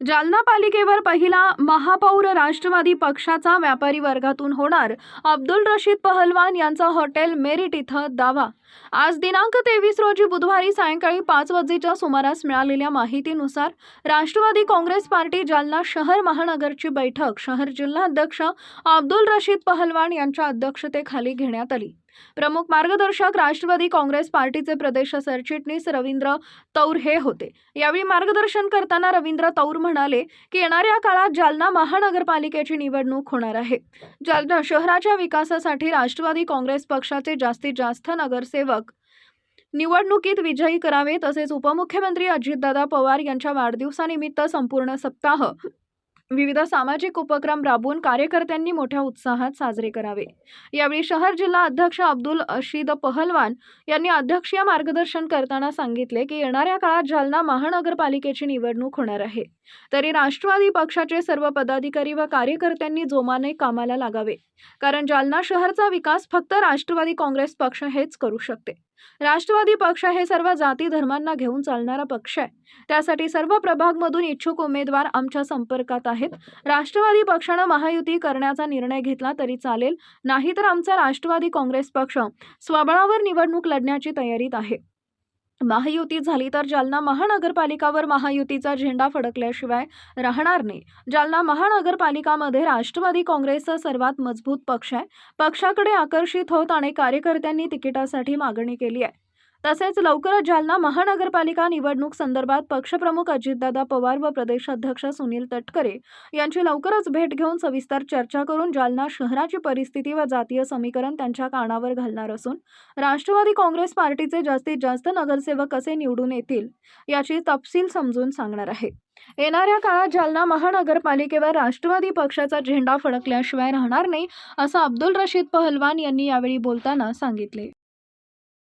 जालना पालिकेवर पहिला महापौर राष्ट्रवादी पक्षाचा व्यापारी वर्गातून होणार अब्दुल रशीद पहलवान यांचा हॉटेल मेरिट इथं दावा. आज दिनांक तेवीस रोजी बुधवारी सायंकाळी पाच वाजेच्या सुमारास मिळालेल्या माहितीनुसार राष्ट्रवादी काँग्रेस पार्टी जालना शहर महानगरची बैठक शहर जिल्हा अध्यक्ष अब्दुल रशीद पहलवान यांच्या अध्यक्षतेखाली घेण्यात आली. प्रमुख मार्गदर्शक राष्ट्रवादी काँग्रेस पार्टीचे प्रदेश सरचिटणीस रवींद्र तौर हे होते. यावेळी मार्गदर्शन करताना रवींद्र तौर म्हणाले की येणाऱ्या काळात जालना महानगरपालिकेची निवडणूक होणार आहे. जालना शहराच्या विकासासाठी राष्ट्रवादी काँग्रेस पक्षाचे जास्तीत जास्त नगरसेवक निवडणुकीत विजयी करावे तसेच उपमुख्यमंत्री अजितदादा पवार यांच्या वाढदिवसानिमित्त संपूर्ण सप्ताह विविध सामाजिक उपक्रम राबवून कार्यकर्त्यांनी मोठ्या उत्साहात साजरे करावे. यावेळी शहर जिल्हा अध्यक्ष अब्दुल अशीद पहलवान यांनी अध्यक्षीय मार्गदर्शन करताना सांगितले की येणाऱ्या काळात जालना महानगरपालिकेची निवडणूक होणार आहे. तरी राष्ट्रवादी पक्षाचे सर्व पदाधिकारी व कार्यकर्त्यांनी जोमाने कामाला लागावे. कारण जालना शहरचा विकास फक्त राष्ट्रवादी काँग्रेस पक्ष हेच करू शकते. राष्ट्रवादी पक्ष हे सर्व जाती धर्मांना घेऊन चालणारा पक्ष आहे. त्यासाठी सर्व प्रभागमधून इच्छुक उमेदवार आमच्या संपर्कात आहेत. राष्ट्रवादी पक्षानं महायुती करण्याचा निर्णय घेतला तरी चालेल. नाहीतर आमचा राष्ट्रवादी काँग्रेस पक्ष स्वबळावर निवडणूक लढण्याची तयारीत आहे. महायुती झाली तर जालना महानगरपालिकावर महायुतीचा झेंडा फडकल्याशिवाय राहणार नाही. जालना महानगरपालिकामध्ये राष्ट्रवादी काँग्रेसचा सर्वात मजबूत पक्ष आहे. पक्षाकडे आकर्षित होत अनेक कार्यकर्त्यांनी तिकिटासाठी मागणी केली आहे. तसेच लवकरच जालना महानगरपालिका निवडणूक संदर्भात पक्षप्रमुख अजितदादा पवार व प्रदेशाध्यक्ष सुनील तटकरे यांची लवकरच भेट घेऊन सविस्तर चर्चा करून जालना शहराची परिस्थिती व जातीय समीकरण त्यांच्या कानावर घालणार असून राष्ट्रवादी काँग्रेस पार्टीचे जास्तीत जास्त नगरसेवक कसे निवडून येतील याची तपशील समजून सांगणार आहे. येणाऱ्या काळात जालना महानगरपालिकेवर राष्ट्रवादी पक्षाचा झेंडा फडकल्याशिवाय राहणार नाही असं अब्दुल रशीद पहलवान यांनी यावेळी बोलताना सांगितले.